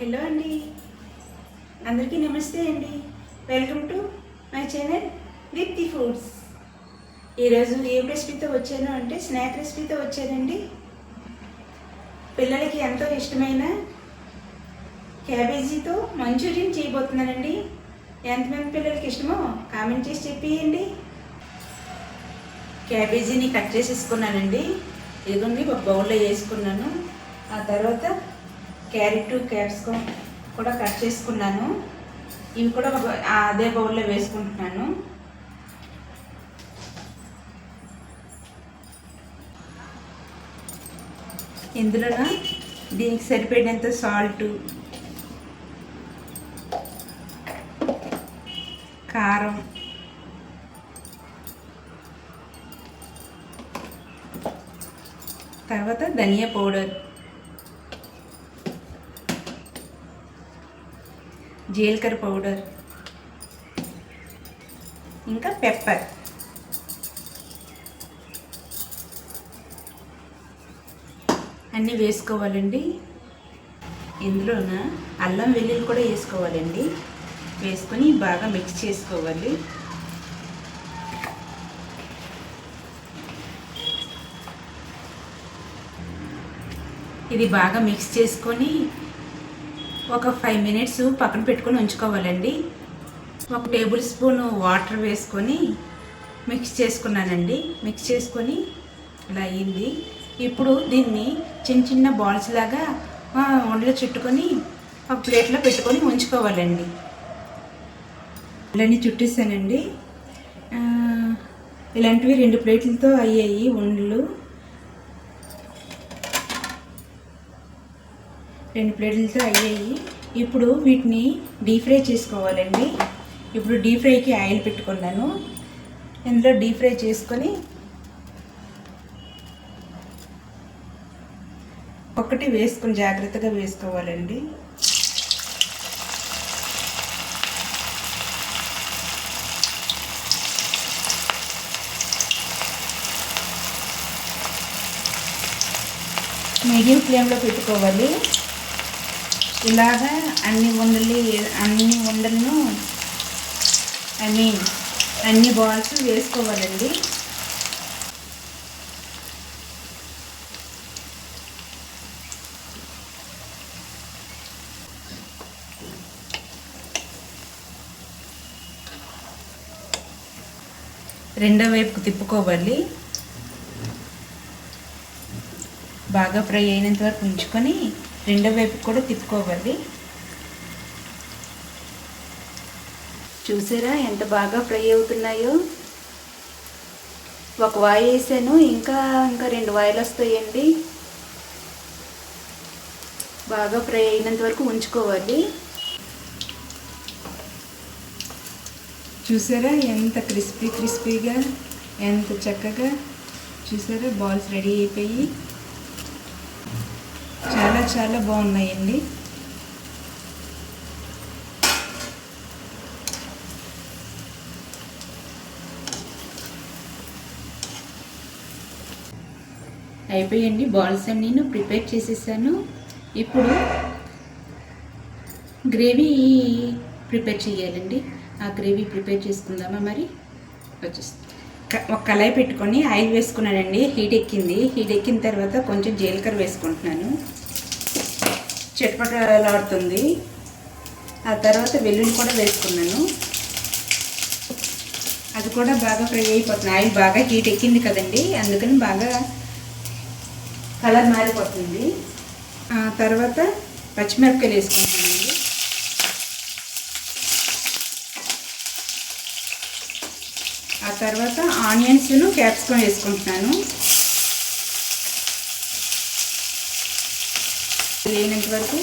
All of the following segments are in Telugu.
హలో అండి. అందరికీ నమస్తే అండి. Welcome to my channel the foods ఈరోజు ఏం రెసిపీతో వచ్చాను అంటే స్నాక్ రెసిపీతో వచ్చానండి. పిల్లలకి ఎంతో ఇష్టమైన క్యాబేజీతో మంచూరియన్ చేయబోతున్నానండి. ఎంతమంది పిల్లలకి ఇష్టమో కామెంట్ చేసి చెప్పేయండి. క్యాబేజీని కట్ చేసేసుకున్నానండి. ఇదిగోండి ఒక బౌల్లో వేసుకున్నాను. ఆ తర్వాత క్యారెట్ క్యాప్సికమ్ కూడా కట్ చేసుకున్నాను. ఇవి కూడా ఒక అదే బౌల్లో వేసుకుంటున్నాను. ఇందులో దీనికి సరిపడినంత సాల్ట్ కారం తర్వాత ధనియా పౌడర్. జీలకర్ర పౌడర్ ఇంకా పెప్పర్. అన్నీ వేసుకోవాలండి. ఇందులోన అల్లం వెల్లుల్లి కూడా వేసుకోవాలండి. వేసుకొని బాగా మిక్స్ చేసుకోవాలి. ఇది బాగా మిక్స్ చేసుకొని ఒక ఫైవ్ మినిట్స్ పక్కన పెట్టుకొని ఉంచుకోవాలండి. ఒక టేబుల్ స్పూన్ వాటర్ వేసుకొని మిక్స్ చేసుకున్నానండి. మిక్స్ చేసుకొని ఇలా అయింది. ఇప్పుడు దీన్ని చిన్న చిన్న బాల్స్ లాగా ఆ, ఉండలు చుట్టుకొని ఒక ప్లేట్లో పెట్టుకొని ఉంచుకోవాలండి. ఇలాంటి చుట్టేసానండి. ఇలాంటివి రెండు ప్లేట్లతో అయ్యాయి ఉండలు రెండు ప్లేట్లతో అయ్యాయి. ఇప్పుడు వీటిని డీప్ ఫ్రై చేసుకోవాలండి. ఇప్పుడు డీప్ ఫ్రైకి ఆయిల్ పెట్టుకున్నాను. ఇందులో డీప్ ఫ్రై చేసుకొని ఒకటి వేసుకొని జాగ్రత్తగా వేసుకోవాలండి. మీడియం ఫ్లేమ్లో పెట్టుకోవాలి. ఇలాగా అన్ని ఉండలు అన్ని ఉండలను ఐ మీన్ అన్ని బాల్స్ వేసుకోవాలండి. రెండో వైపుకు తిప్పుకోవాలి. బాగా ఫ్రై అయినంత వరకు ఉంచుకొని రెండో వైపు కూడా తిప్పుకోవాలి. చూసారా ఎంత బాగా ఫ్రై అవుతున్నాయో? ఒక వాయి వేసాను ఇంకా ఇంకా రెండు వాయిలు వస్తాయండి. బాగా ఫ్రై అయినంత వరకు ఉంచుకోవాలి. చూసారా ఎంత క్రిస్పీ క్రిస్పీగా ఎంత చక్కగా? చూసారా బాల్స్ రెడీ అయిపోయి. చాలా బాగున్నాయండి. అయిపోయండి బాల్స్ అన్నీ ప్రిపేర్ చేసేసాను. ఇప్పుడు గ్రేవీ ప్రిపేర్ చేయాలండి. ఆ గ్రేవీ ప్రిపేర్ చేసుకుందామా మరి? వచ్చేస్తుంది. ఒక కళాయి పెట్టుకొని ఆయిల్ వేసుకున్నానండి హీట్ ఎక్కింది. హీట్ ఎక్కిన తర్వాత కొంచెం జీలకర్ర వేసుకుంటున్నాను. చట్పటలాడుతుంది ఆ తర్వాత వెల్లుల్లి కూడా వేసుకున్నాను. అది కూడా బాగా ఫ్రై అయిపోతుంది. ఆయిల్ బాగా హీట్ ఎక్కింది కదండి. అందుకని బాగా కలర్ మారిపోతుంది. ఆ తర్వాత పచ్చిమిరపకాయలు వేసుకుంటానండి ఆ తర్వాత ఆనియన్స్ను క్యాప్సికమ్ వేసుకుంటున్నాను. లేనంత వరకు.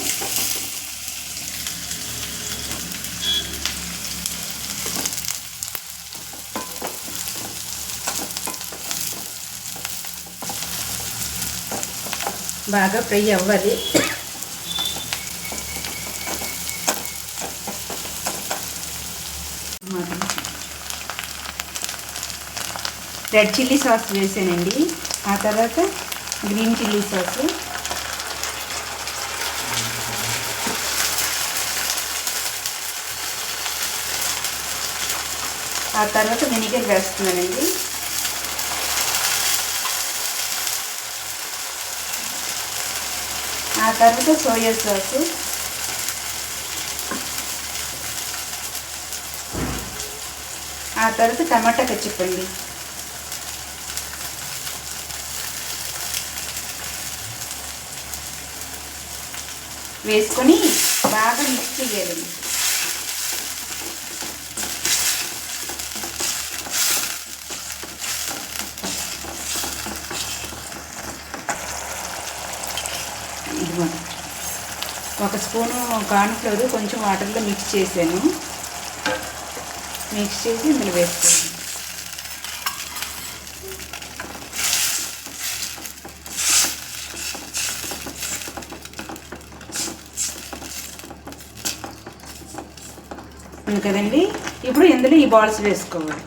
బాగా ఫ్రై అవ్వాలి. రెడ్ చిల్లీ సాస్ వేసానండి. ఆ తర్వాత గ్రీన్ చిల్లీ సాస్. ఆ తర్వాత వెనిగర్ వేస్తున్నానండి. ఆ తర్వాత సోయా సాసు ఆ తర్వాత టమాటా కచ్చిప్పండి వేసుకొని బాగా మిక్స్ చేయాలండి. ఇదిగో ఒక స్పూను కార్న్ఫ్లవర్ కొంచెం వాటర్లో మిక్స్ చేశాను. మిక్స్ చేసి ఇందులో వేసుకోండి కదండి? ఇప్పుడు ఇందులో ఈ బాల్స్ వేసుకోవాలి.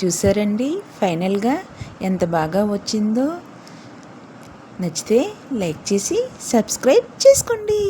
చూసారండి. ఫైనల్గా ఎంత బాగా వచ్చిందో నచ్చితే లైక్ చేసి సబ్స్క్రైబ్ చేసుకోండి.